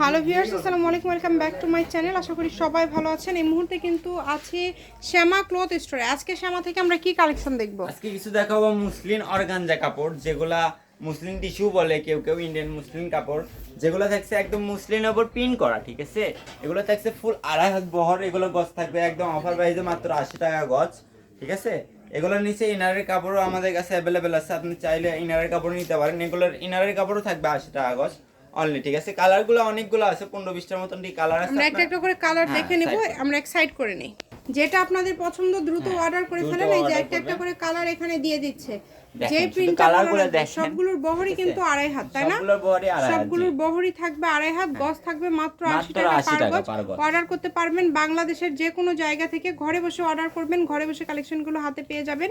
Hello viewers আসসালামু আলাইকুম welcome back to my channel আশা করি সবাই ভালো আছেন। এই মুহূর্তে কিন্তু আছে শ্যামা ক্লথ স্টোরে। আজকে শ্যামা থেকে আমরা কি কালেকশন দেখব? আজকে কিছু দেখাবো মুসলিম অর্গানজা কাপড়, যেগুলা মুসলিম টিস্যু বলে, কেউ কেউ ইন্ডিয়ান মুসলিম কাপড়। যেগুলো থাকছে একদম মুসলিমের উপর প্রিন্ট করা, ঠিক আছে? এগুলো থাকছে ফুল আড়াই হাত বহর, এগুলো গছ থাকবে একদম অফার প্রাইসে মাত্র আশি টাকা গছ, ঠিক আছে? এগুলোর নিচে ইনারের কাপড়ও আমাদের কাছে অ্যাভেলেবেল আছে। আপনি চাইলে ইনারের কাপড় নিতে পারেন। এগুলোর ইনারের কাপড়ও থাকবে আশি টাকা গছ। অনলি ঠিক আছে? কালারগুলো অনেকগুলো আছে পনেরো বিশটার মতন কালার আছে আমরা একটা একটা করে কালার হ্যাঁ, দেখে নেব আমরা এক সাইড করে নেই। যেটা আপনাদের পছন্দ দ্রুত হ্যাঁ, অর্ডার করে দ্রুত ফেলেন এই যে একটা একটা করে কালার এখানে দিয়ে দিচ্ছে। যে শুধু প্রিন্টটা কালারগুলো দেখেন। সবগুলোর বহরই কিন্তু আড়াই হাত তাই না? সবগুলোর বহরই আড়াই হাত, সবগুলোর বহরই থাকবে আড়াই হাত গজ থাকবে মাত্র আশি মাত্র টাকা পার গজ। অর্ডার করতে পারবেন বাংলাদেশের যে কোনো জায়গা থেকে ঘরে বসে অর্ডার করবেন ঘরে বসে কালেকশনগুলো হাতে পেয়ে যাবেন।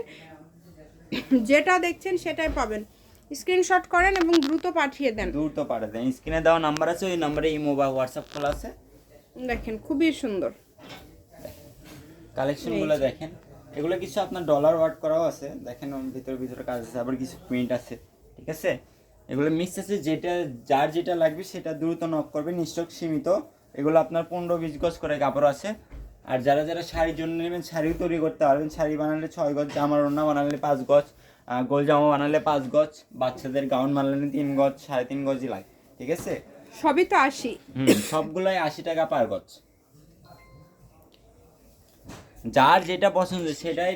যেটা দেখছেন সেটাই পাবেন। স্ক্রিনশট করেন এবং দ্রুত পাঠিয়ে দেন। দ্রুত পাঠাতে দেন। স্ক্রিনে দেওয়া নাম্বার আছে ওই নাম্বারে ইমো বা হোয়াটসঅ্যাপ খোলা আছে। দেখেন খুবই সুন্দর। কালেকশনগুলো দেখেন। এগুলো কিছু আপনার ডলার ওয়ার্ড করাও আছে। দেখেন ভিতরে ভিতরে কাজ আছে আবার কিছু প্রিন্ট আছে ঠিক আছে? এগুলো মিক্স আছে যেটা যার যেটা লাগবে সেটা দ্রুত নক করবেন স্টক সীমিত। এগুলো আপনার পনেরো বিশ গজ করে কাপড় আছে। আর যারা যারা শাড়ির জন্য নেবেন শাড়িও তৈরি করতে পারবেন। শাড়ি বানালে ছয় গজ জামার ওড়না বানালে পাঁচ গজ। গোল জামা বানালে পাঁচ গজ বাচ্চাদের গাউন বানালে তিন গজ সাড়ে তিন গজই লাগে ঠিক আছে? সবই তো আশি। হুম, সবগুলাই আশি টাকা পার গজ। যার যেটা পছন্দ সেটাই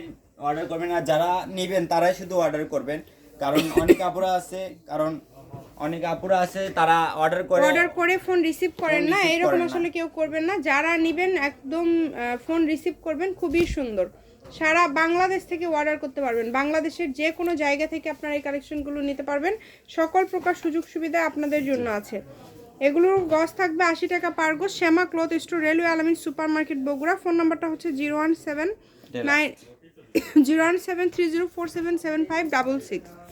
অর্ডার করবেন আর যারা নেবেন তারাই শুধু অর্ডার করবেন। কারণ অনেক আপুরা আছে কারণ অনেক আপুরা আছে তারা অর্ডার করে অর্ডার করে ফোন রিসিভ করেন না এরকম আসলে কেউ করবেন না। যারা নেবেন একদম ফোন রিসিভ করবেন খুবই সুন্দর। সারা বাংলাদেশ থেকে অর্ডার করতে পারবেন। বাংলাদেশের যে কোনো জায়গা থেকে আপনারা এই কালেকশনগুলো নিতে পারবেন। সকল প্রকার সুযোগ সুবিধা আপনাদের জন্য আছে। এগুলোর গজ থাকবে আশি টাকা পার গজ। Shyama cloth store railway Alamin super market Bogura. Phone নাম্বারটা হচ্ছে zero one seven nine zero one seven three zero four seven seven five double six.